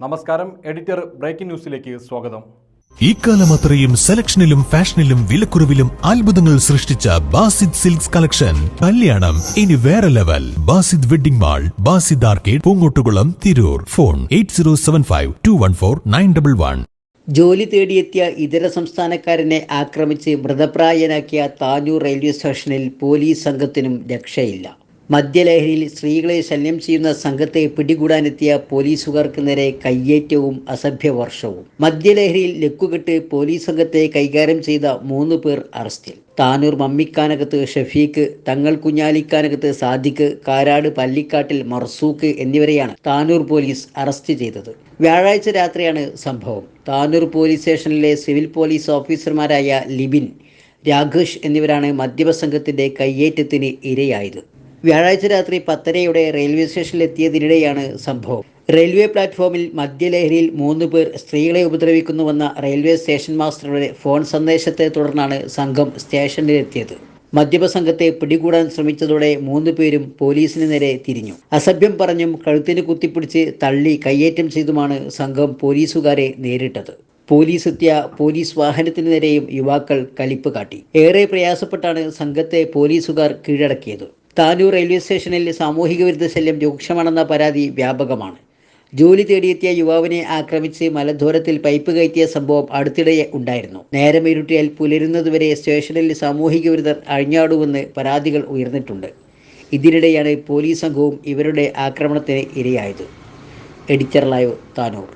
നമസ്കാരം editor breaking ന്യൂസിലേക്ക് സ്വാഗതം. ഇക്കാലം അത്രയും സെലക്ഷനിലും ഫാഷനിലും വിലക്കുറവിലും അത്ഭുതങ്ങൾ സൃഷ്ടിച്ച ബാസിദ് സിൽക്സ് കളക്ഷൻ. കല്യാണം ഇനി വേറെ level. Basid wedding mall Basid arcade Poongottukulam Tirur. Phone eight zero seven five two one four nine double one. ജോലി തേടിയെത്തിയ ഇതര സംസ്ഥാനക്കാരനെ ആക്രമിച്ച് മൃതപ്രായനാക്കിയ താനൂർ റെയിൽവേ സ്റ്റേഷനിൽ പോലീസ് സംഘത്തിനും രക്ഷയില്ല. മദ്യലഹരിയിൽ സ്ത്രീകളെ ശല്യം ചെയ്യുന്ന സംഘത്തെ പിടികൂടാനെത്തിയ പോലീസുകാർക്ക് നേരെ കയ്യേറ്റവും അസഭ്യവർഷവും മദ്യലഹരിയിൽ ലക്കുകെട്ട് പോലീസ് സംഘത്തെ കൈകാര്യം ചെയ്ത മൂന്ന് പേർ അറസ്റ്റിൽ. താനൂർ മമ്മിക്കാനകത്ത് ഷഫീഖ് തങ്ങൾ കുഞ്ഞാലിക്കാനകത്ത് സാദിഖ് കാരാട് പല്ലിക്കാട്ടിൽ മർസൂഖ് എന്നിവരെയാണ് താനൂർ പോലീസ് അറസ്റ്റ് ചെയ്തത്. വ്യാഴാഴ്ച രാത്രിയാണ് സംഭവം. താനൂർ പോലീസ് സ്റ്റേഷനിലെ സിവിൽ പോലീസ് ഓഫീസർമാരായ ലിബിൻ രാഘേഷ് എന്നിവരാണ് മദ്യപ സംഘത്തിന്റെ കയ്യേറ്റത്തിന് ഇരയായത്. വ്യാഴാഴ്ച രാത്രി പത്തരയോടെ റെയിൽവേ സ്റ്റേഷനിലെത്തിയതിനിടെയാണ് സംഭവം. റെയിൽവേ പ്ലാറ്റ്ഫോമിൽ മദ്യലഹരിയിൽ മൂന്ന് പേർ സ്ത്രീകളെ ഉപദ്രവിക്കുന്നുവെന്ന റെയിൽവേ സ്റ്റേഷൻ മാസ്റ്ററുടെ ഫോൺ സന്ദേശത്തെ തുടർന്നാണ് സംഘം സ്റ്റേഷനിലെത്തിയത്. മദ്യപ സംഘത്തെ പിടികൂടാൻ ശ്രമിച്ചതോടെ മൂന്ന് പേരും പോലീസിന് നേരെ തിരിഞ്ഞു. അസഭ്യം പറഞ്ഞും കഴുത്തിന് കുത്തിപ്പിടിച്ച് തള്ളി കയ്യേറ്റം ചെയ്തുമാണ് സംഘം പോലീസുകാരെ നേരിട്ടത്. പോലീസ് എത്തിയ പോലീസ് വാഹനത്തിന് നേരെയും യുവാക്കൾ കലിപ്പ് കാട്ടി. ഏറെ പ്രയാസപ്പെട്ടാണ് സംഘത്തെ പോലീസുകാർ കീഴടക്കിയത്. താനൂർ റെയിൽവേ സ്റ്റേഷനിൽ സാമൂഹിക വിരുദ്ധ ശല്യം രൂക്ഷമാണെന്ന പരാതി വ്യാപകമാണ്. ജോലി തേടിയെത്തിയ യുവാവിനെ ആക്രമിച്ച് മലദൂരത്തിൽ പൈപ്പ് കയറ്റിയ സംഭവം അടുത്തിടെ ഉണ്ടായിരുന്നു. നേരം ഇരുട്ടിയാൽ പുലരുന്നതുവരെ സ്റ്റേഷനിൽ സാമൂഹിക വിരുദ്ധർ അഴിഞ്ഞാടുമെന്ന് പരാതികൾ ഉയർന്നിട്ടുണ്ട്. ഇതിനിടെയാണ് പോലീസ് സംഘവും ഇവരുടെ ആക്രമണത്തിന് ഇരയായത്. Editor live Tanur.